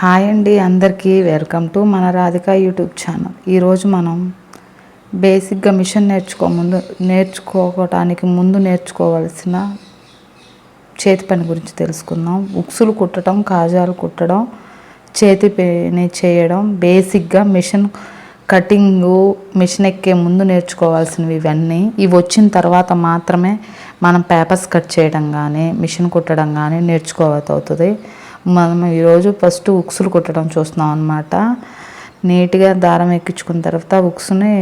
Hi అండి అందరికీ. Welcome to మన రాధిక యూట్యూబ్ ఛానల్. ఈరోజు మనం బేసిక్గా మిషన్ నేర్చుకో ముందు నేర్చుకోవటానికి ముందు నేర్చుకోవాల్సిన చేతి పని గురించి తెలుసుకుందాం. ఉక్సులు కుట్టడం కాజాలు కుట్టడం చేతి పని చేయడం బేసిక్గా మిషన్ కటింగు మిషన్ ఎక్కే ముందు నేర్చుకోవాల్సినవి ఇవన్నీ. ఇవి వచ్చిన తర్వాత మాత్రమే మనం పేపర్స్ కట్ చేయడం కానీ మిషన్ కుట్టడం కానీ నేర్చుకోవాల్సి అవుతుంది. మనం ఈరోజు ఫస్ట్ ఉక్సులు కుట్టడం చూస్తున్నాం అనమాట నీట్గా దారం ఎక్కించుకున్న తర్వాత ఉక్సుని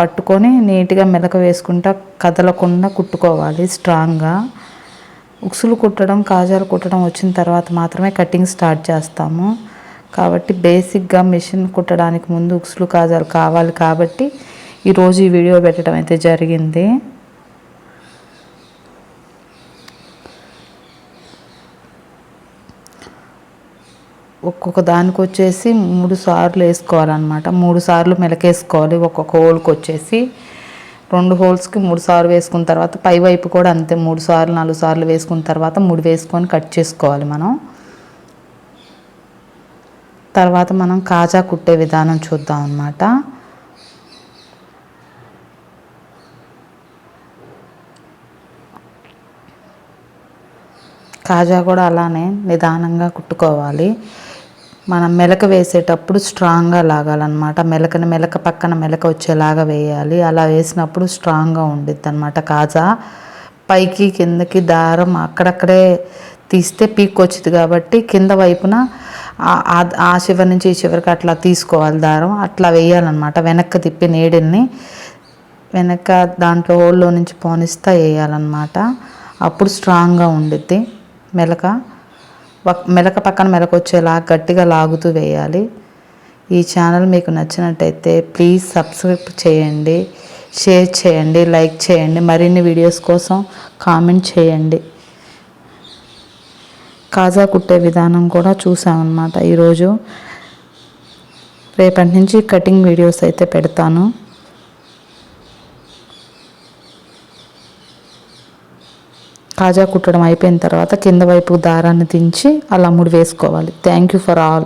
పట్టుకొని నీట్గా మెలక వేసుకుంటా కదలకుండా కుట్టుకోవాలి స్ట్రాంగ్గా ఉక్సులు కుట్టడం కాజాలు కుట్టడం వచ్చిన తర్వాత మాత్రమే కటింగ్ స్టార్ట్ చేస్తాము. కాబట్టి బేసిక్గా మిషన్ కుట్టడానికి ముందు ఉక్సులు కాజాలు కావాలి కాబట్టి ఈరోజు ఈ వీడియో పెట్టడం అయితే జరిగింది. ఒక్కొక్క దానికి వచ్చేసి మూడు సార్లు వేసుకోవాలన్నమాట. మూడు సార్లు మెలకేసుకోవాలి. ఒక్కొక్క హోల్కి వచ్చేసి రెండు హోల్స్కి మూడు సార్లు వేసుకున్న తర్వాత పై వైపు కూడా అంతే. మూడు సార్లు నాలుగు సార్లు వేసుకున్న తర్వాత మూడు వేసుకొని కట్ చేసుకోవాలి మనం. తర్వాత మనం కాజా కుట్టే విధానం చూద్దాం అన్నమాట. కాజా కూడా అలానే నిదానంగా కుట్టుకోవాలి. మనం మెలక వేసేటప్పుడు స్ట్రాంగ్గా లాగాలన్నమాట. మెలకని మెలక పక్కన మెలక వచ్చేలాగా వేయాలి. అలా వేసినప్పుడు స్ట్రాంగ్గా ఉండిద్ది అనమాట కాజా. పైకి కిందకి దారం అక్కడక్కడే తీస్తే పీక్ వచ్చింది కాబట్టి కింద వైపున ఆ చివరి నుంచి ఈ చివరికి అట్లా తీసుకోవాలి దారం. అట్లా వేయాలన్నమాట. వెనక్కి తిప్పి నీడిల్ని వెనక దాంట్లో హోల్లో నుంచి పోనిస్తా వేయాలన్నమాట. అప్పుడు స్ట్రాంగ్గా ఉండిద్ది మెలక. మెలక పక్కన మెలక వచ్చేలా గట్టిగా లాగుతూ వేయాలి. ఈ ఛానల్ మీకు నచ్చినట్టయితే ప్లీజ్ సబ్స్క్రైబ్ చేయండి షేర్ చేయండి లైక్ చేయండి మరిన్ని వీడియోస్ కోసం కామెంట్ చేయండి. కాజా కుట్టే విధానం కూడా చూసామన్నమాట ఈరోజు. రేపటి నుంచి కటింగ్ వీడియోస్ అయితే పెడతాను. కాజా కుట్టడం అయిపోయిన తర్వాత కింద వైపు దారాన్ని దించి అలా ముడి వేసుకోవాలి. Thank you for all